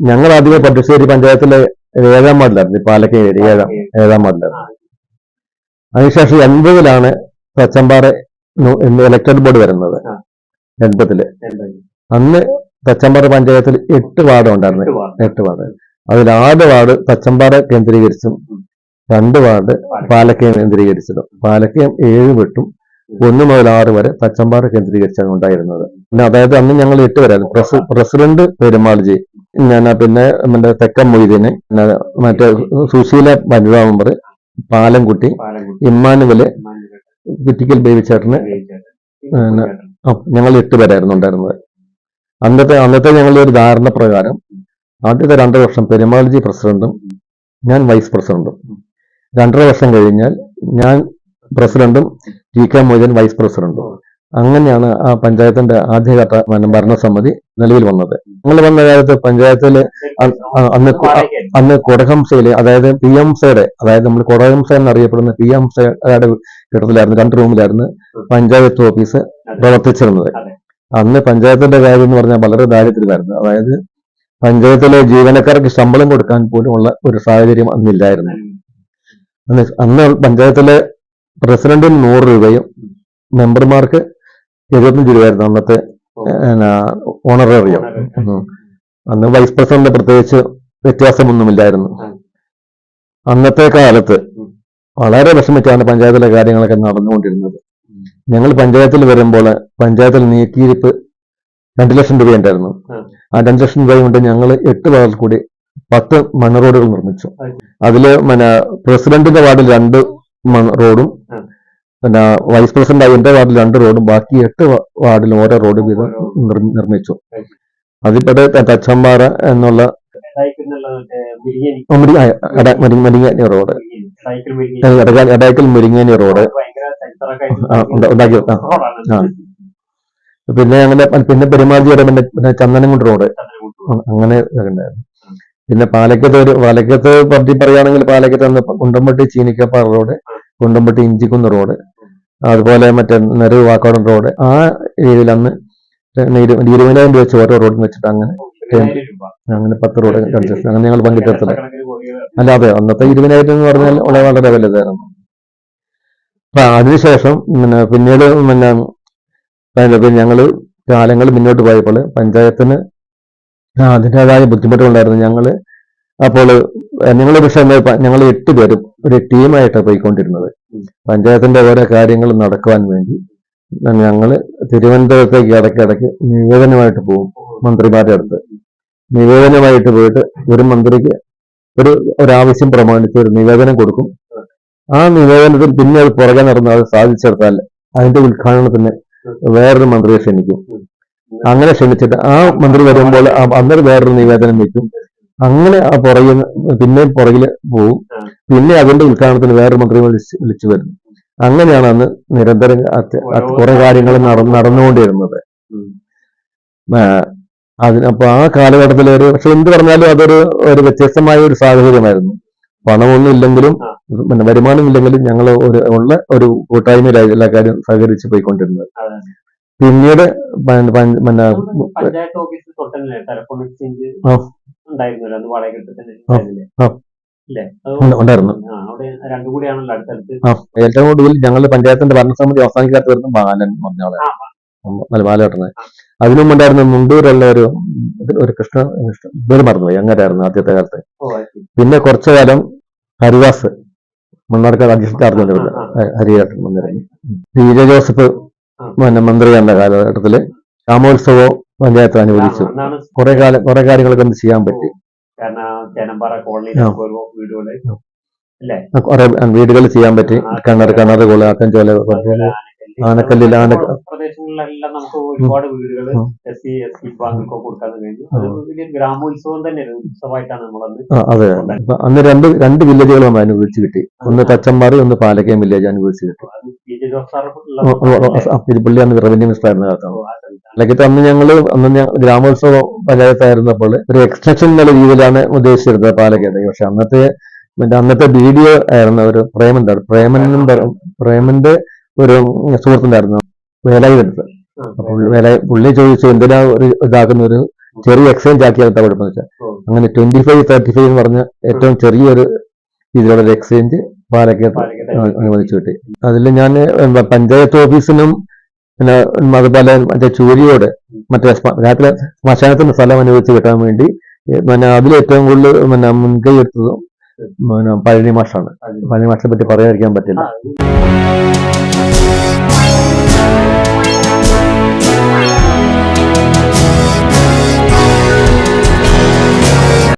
ഞങ്ങൾ ആദ്യമേ പട്ടുശ്ശേരി പഞ്ചായത്തിലെ ഏഴാം വാർഡിലായിരുന്നു. പാലക്കേരി ഏഴാം ഏഴാം വാർഡിലായിരുന്നു. അതിനുശേഷം എൺപതിലാണ് തച്ചമ്പാറ ഇലക്ട്രൽ ബോർഡ് വരുന്നത്. എൺപതിൽ. അന്ന് തച്ചമ്പാറ പഞ്ചായത്തിൽ എട്ട് വാർഡ് ഉണ്ടായിരുന്നു. എട്ട് വാർഡ്. അതിൽ ആറ് വാർഡ് തച്ചമ്പാറ കേന്ദ്രീകരിച്ചും രണ്ട് വാർഡ് പാലക്കയം കേന്ദ്രീകരിച്ചതും. പാലക്കയം ഏഴ് വിട്ടും ഒന്ന് മുതൽ ആറ് വരെ തച്ചമ്പാറ കേന്ദ്രീകരിച്ചാണ് ഉണ്ടായിരുന്നത്. പിന്നെ അതായത് അന്ന് ഞങ്ങൾ എട്ട് വരായിരുന്നു പ്രസി പ്രസിഡന്റ് പെരുമാൾജി ഞാൻ പിന്നെ നമ്മുടെ തെക്കൻ മൊയ്തീന് മറ്റേ സുശീല വനിതാ മെമ്പർ പാലംകുട്ടി ഇമ്മാനുവൽ കുറ്റിക്കൽ ബേബിച്ചേട്ടന് ചേട്ടന് ഞങ്ങൾ എട്ട് പേരായിരുന്നു ഉണ്ടായിരുന്നത്. അന്നത്തെ അന്നത്തെ ഞങ്ങളുടെ ഒരു ധാരണ പ്രകാരം ആദ്യത്തെ രണ്ടര വർഷം പെരുമാൾജി പ്രസിഡന്റും ഞാൻ വൈസ് പ്രസിഡന്റും. രണ്ടര വർഷം കഴിഞ്ഞാൽ ഞാൻ പ്രസിഡന്റും ടി കെ മൊയ്തൻ വൈസ് പ്രസിഡന്റും. അങ്ങനെയാണ് ആ പഞ്ചായത്തിന്റെ ആദ്യഘട്ട ഭരണസമിതി നിലവിൽ വന്നത്. നിങ്ങൾ വന്ന കാലത്ത് പഞ്ചായത്തിൽ അന്ന് അന്ന് കൊടകംസയിലെ അതായത് പി എം സയുടെ അതായത് നമ്മൾ കൊടകംസ എന്നറിയപ്പെടുന്ന പി എം സയുടെ കെട്ടിടത്തിലായിരുന്നു രണ്ട് റൂമിലായിരുന്നു പഞ്ചായത്ത് ഓഫീസ് പ്രവർത്തിച്ചിരുന്നത്. അന്ന് പഞ്ചായത്തിന്റെ കാര്യം എന്ന് പറഞ്ഞാൽ വളരെ ദാരിദ്ര്യമായിരുന്നു. അതായത് പഞ്ചായത്തിലെ ജീവനക്കാർക്ക് ശമ്പളം കൊടുക്കാൻ പോലും ഉള്ള ഒരു സാഹചര്യം അന്നില്ലായിരുന്നു അന്ന് അന്ന് പഞ്ചായത്തിലെ പ്രസിഡന്റിന് നൂറ് രൂപയും മെമ്പർമാർക്ക് എഴുപത്തഞ്ച് രൂപയായിരുന്നു അന്നത്തെ ഓണറേറിയം അന്ന് വൈസ് പ്രസിഡന്റ് പ്രത്യേകിച്ച് വ്യത്യാസമൊന്നുമില്ലായിരുന്നു. അന്നത്തെ കാലത്ത്. വളരെ വിഷമിച്ചാണ് പഞ്ചായത്തിലെ കാര്യങ്ങളൊക്കെ നടന്നുകൊണ്ടിരുന്നത്. ഞങ്ങൾ പഞ്ചായത്തിൽ വരുമ്പോൾ പഞ്ചായത്തിൽ നീക്കിയിരിപ്പ് രണ്ട് ലക്ഷം രൂപ ഉണ്ടായിരുന്നു ആ രണ്ട് ലക്ഷം രൂപ കൊണ്ട് ഞങ്ങൾ എട്ട് വാർഡിൽ കൂടി പത്ത് മണ്ണ് റോഡുകൾ നിർമ്മിച്ചു. അതിൽ പിന്നെ പ്രസിഡന്റിന്റെ വാർഡിൽ രണ്ട് റോഡും. പിന്നെ വൈസ് പ്രസിഡന്റ് ആയി എന്റെ വാർഡിൽ രണ്ട് റോഡും ബാക്കി എട്ട് വാർഡിലും ഓരോ റോഡ് വീതം നിർ- നിർമ്മിച്ചു. അതിപ്പോ തച്ചമ്പാറ എന്നുള്ള മരിങ്ങാനി റോഡ്. എടയ്ക്കൽ മുരിങ്ങേനി റോഡ്. ഉണ്ടാക്കി. പിന്നെ അങ്ങനെ പിന്നെ പെരുമാതിയുടെ പിന്നെ പിന്നെ ചന്ദനംകുണ്ട് റോഡ്. അങ്ങനെ ഉണ്ടായിരുന്നു പിന്നെ പാലക്കത്ത് ഒരു പാലക്കത്ത് പറ്റി പറയുകയാണെങ്കിൽ പാലക്കത്ത് അന്ന് കുണ്ടമ്പട്ടി ചീനിക്കപ്പാറ റോഡ്. കുണ്ടമ്പട്ടി ഇഞ്ചിക്കുന്ന് റോഡ് അതുപോലെ മറ്റേ നെരവ് വാക്കാടൻ റോഡ്. ആ ഏരിയയിൽ അന്ന് ഇരുപതിനായിരം രൂപ വെച്ച് ഓരോ റോഡും വെച്ചിട്ട് അങ്ങനെ അങ്ങനെ പത്ത് റോഡ് കൺസ്ട്രക്ഷൻ. അങ്ങനെ ഞങ്ങൾ പങ്കിട്ടെടുത്തത് അല്ല അതെ അന്നത്തെ ഇരുപതിനായിരം എന്ന് പറഞ്ഞാൽ വളരെ വലുതായിരുന്നു. അപ്പൊ അതിനുശേഷം പിന്നെ പിന്നീട് പിന്നെ പിന്നെ ഞങ്ങൾ കാലങ്ങൾ മുന്നോട്ട് പോയപ്പോൾ പഞ്ചായത്തിന് അതിന്റെതായ ബുദ്ധിമുട്ടുണ്ടായിരുന്നു ഞങ്ങൾ അപ്പോൾ ഞങ്ങൾ പക്ഷേ ഞങ്ങൾ എട്ട് പേരും ഒരു ടീമായിട്ടാണ് പോയിക്കൊണ്ടിരുന്നത്. പഞ്ചായത്തിന്റെ ഓരോ കാര്യങ്ങൾ നടക്കുവാൻ വേണ്ടി ഞങ്ങൾ തിരുവനന്തപുരത്തേക്ക് ഇടയ്ക്കിടയ്ക്ക് നിവേദനമായിട്ട് പോകും മന്ത്രിമാരുടെ അടുത്ത്. നിവേദനമായിട്ട് പോയിട്ട് ഒരു മന്ത്രിക്ക് ഒരു ഒരാവശ്യം പ്രമാണിച്ച് ഒരു നിവേദനം കൊടുക്കും. ആ നിവേദനത്തിൽ പിന്നെ അത് പുറകെ നടന്ന് അത് സാധിച്ചെടുത്താൽ അതിന്റെ ഉദ്ഘാടനത്തിന് വേറൊരു മന്ത്രിയെ ക്ഷണിക്കും. അങ്ങനെ ക്ഷണിച്ചിട്ട് ആ മന്ത്രി വരുമ്പോൾ അന്നൊരു വേറൊരു നിവേദനം വെക്കും അങ്ങനെ ആ പുറകിൽ പിന്നെ പുറകിൽ പോവും. പിന്നെ അതിന്റെ ഉദ്ഘാടനത്തിന് വേറൊരു മന്ത്രി വിളിച്ച് വിളിച്ചു വരുന്നു. അങ്ങനെയാണ് അന്ന് നിരന്തരം കുറെ കാര്യങ്ങൾ നടന്നു നടന്നുകൊണ്ടിരുന്നത്. അതിനപ്പോ ആ കാലഘട്ടത്തിൽ ഒരു പക്ഷെ എന്ത് പറഞ്ഞാലും അതൊരു ഒരു വ്യത്യസ്തമായ ഒരു സാഹചര്യമായിരുന്നു. പണമൊന്നും ഇല്ലെങ്കിലും. പിന്നെ വരുമാനം ഇല്ലെങ്കിലും ഞങ്ങൾ ഒരു ഉള്ള ഒരു കൂട്ടായ്മയിലായി എല്ലാ കാര്യം സഹകരിച്ച് പോയിക്കൊണ്ടിരുന്നത്. പിന്നീട് പിന്നെ ഉണ്ടായിരുന്നല്ലോ? അത് ആ ഏറ്റവും കൂടുതൽ ഞങ്ങളുടെ പഞ്ചായത്തിന്റെ ഭരണസമിതി അവസാനിക്കാത്ത വരുന്ന ബാലൻ പറഞ്ഞോളെ ബാലേട്ടനെ. അതിനു മുമ്പുണ്ടായിരുന്ന മുണ്ടൂരുള്ള ഒരു ഒരു കൃഷ്ണ ഇവർ മറന്നുപോയി അങ്ങനെയായിരുന്നു ആദ്യത്തെ കാലത്ത്. പിന്നെ കുറച്ചു കാലം ഹരിദാസ് മണ്ണാർക്കാട് അധ്യക്ഷനായിരുന്നു ഹരിയേട്ടൻ വന്നിരുന്നു. P J. ജോസഫ്. പിന്നെ മന്ത്രിയാണ്ട കാലഘട്ടത്തിൽ രാമോത്സവം പഞ്ചായത്ത് അനുവദിച്ചു കുറെ കാലം കുറെ കാര്യങ്ങളൊക്കെ ഒന്ന് ചെയ്യാൻ പറ്റി. വീടുകൾ ചെയ്യാൻ പറ്റി. കണ്ണർ കിണർ കിണർ കൊല ആക്കഞ്ചോല ചോല ആനക്കല്ലിൽ ആന- പ്രദേശങ്ങളിലെല്ലാം നമുക്ക് ഒരുപാട് വീടുകൾ ഉം. എസ് സി എസ് ടി ബാങ്കൊക്കെ കൊടുക്കാൻ കഴിഞ്ഞു. വലിയ ഗ്രാമോത്സവം തന്നെ ഒരു ഉത്സവമായിട്ടാണ് നമ്മളന്ന് അതെ. അന്ന് രണ്ട് രണ്ട് വില്ലേജുകൾ നമ്മൾ അനുവദിച്ച് കിട്ടി. ഒന്ന് തച്ചമ്പാറി ഒന്ന് പാലക്കയം വില്ലേജ് അനുഭവിച്ചു കിട്ടി. പുള്ളി അന്ന് റവന്യൂ മിനിസ്റ്റർ ആയിരുന്നു കാലത്താണ്. അല്ലെങ്കിൽ അന്ന് ഞങ്ങൾ അന്ന് ഗ്രാമോത്സവ പഞ്ചായത്തായിരുന്നപ്പോൾ ഒരു എക്സ്റ്റൻഷൻ എന്നുള്ള രീതിയിലാണ് ഉദ്ദേശിച്ചിരുന്നത് പാലക്കാട്. പക്ഷെ അന്നത്തെ മറ്റേ അന്നത്തെ ബി ഡി ആയിരുന്ന ഒരു പ്രേമന്റെ പ്രേമൻ പ്രേമന്റെ ഒരു സുഹൃത്തുണ്ടായിരുന്നു വേലായി വരുന്നത് അപ്പോൾ വേല പുള്ളി ചോദിച്ചു എന്തിനാ ഒരു ഇതാക്കുന്ന ഒരു ചെറിയ എക്സ്ചേഞ്ച് ആക്കിയാൽ എന്താ കുഴപ്പമെന്ന് വെച്ചാൽ അങ്ങനെ ട്വന്റി ഫൈവ് തേർട്ടി ഫൈവ് എന്ന് പറഞ്ഞ ഏറ്റവും ചെറിയൊരു ഇതിലുള്ള ഒരു എക്സ്ചേഞ്ച് പാലക്കാട് അനുവദിച്ചു കിട്ടി. അതിൽ ഞാൻ പഞ്ചായത്ത് ഓഫീസിനും പിന്നെ അതുപോലെ മറ്റേ ചൂരിയോട് മറ്റേ രാത്രി ശ്മശാനത്തിന് സ്ഥലം അനുവദിച്ച് കിട്ടാൻ വേണ്ടി പിന്നെ അതിൽ ഏറ്റവും കൂടുതൽ പിന്നെ മുൻകൈ എടുത്തതും പിന്നെ പഴനി മാഷാണ്. പഴനി മാഷിനെ പറ്റി പറയാതിരിക്കാൻ പറ്റില്ല.